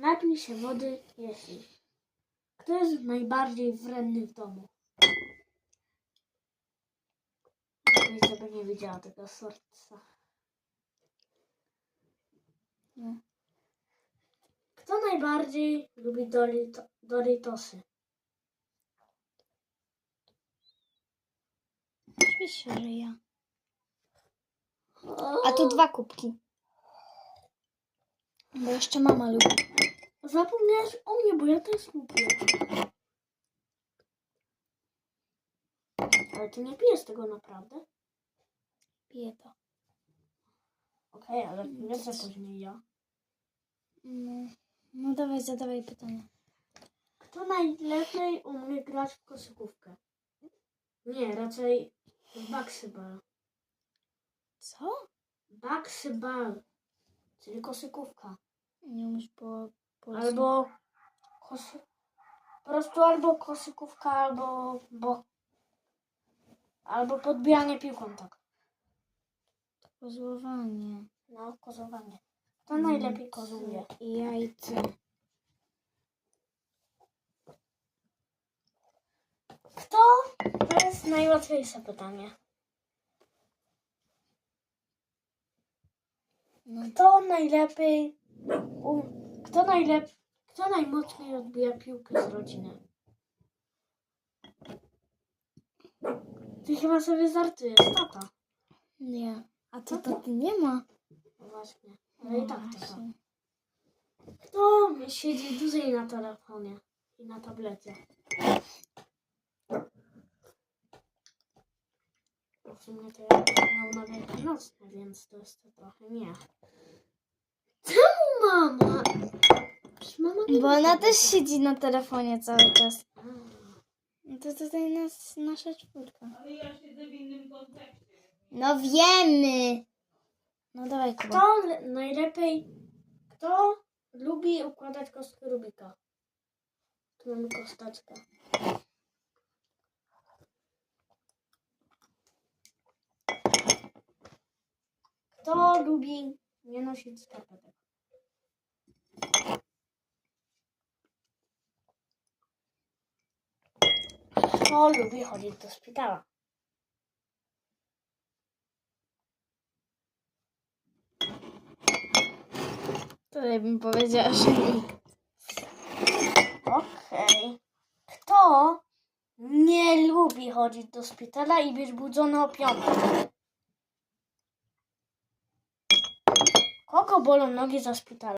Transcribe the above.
Napij się wody, jeśli. Kto jest najbardziej wredny w domu? Nic żeby nie widziała tego sorca. No. Kto najbardziej lubi Dorito, Doritosy? Oczywiście, że ja. A tu dwa kubki. Bo jeszcze mama lubi. Zapomniałeś o mnie, bo ja też lubię. Ale ty nie pijesz tego naprawdę? Piję to. Okej, ale lecę później ja. No, no dawaj, zadawaj pytanie. Kto najlepiej umie grać w koszykówkę? Nie, raczej w basketball. Co? Basketball, czyli koszykówka. Nie umiesz po polsku. Albo kosy... po prostu albo koszykówka, albo bo... albo podbijanie piłką, tak. Kozłowanie. No, kozowanie. Kto najlepiej kozuje? I jajce. Kto? To jest najłatwiejsze pytanie. Kto najlepiej... Um... Kto najlepiej... Kto najmocniej odbija piłkę z rodziny? Ty chyba sobie żartujesz, tata. nie. A to taty nie ma. No właśnie. Ale i No tak to właśnie. Kto siedzi dłużej na telefonie i na tablecie? W sumie to ja miał na wielkanocne, więc to jest to trochę nie. Czemu mama? Przecież mama nie Bo ona też siedzi na telefonie cały czas. No to tutaj nas, nasza czwórka. Ale ja siedzę w innym kontekście. No wiemy. No dawaj, Kuba. Kto le- najlepiej... Kto lubi układać kostkę Rubika? Tu mamy kosteczkę. Kto lubi nie nosić skarpetek? Kto lubi chodzić do szpitala? Tutaj bym powiedziała, że nikt. Okej. Kto nie lubi chodzić do szpitala i być budzony o piątej? Kogo bolą nogi za szpitalem?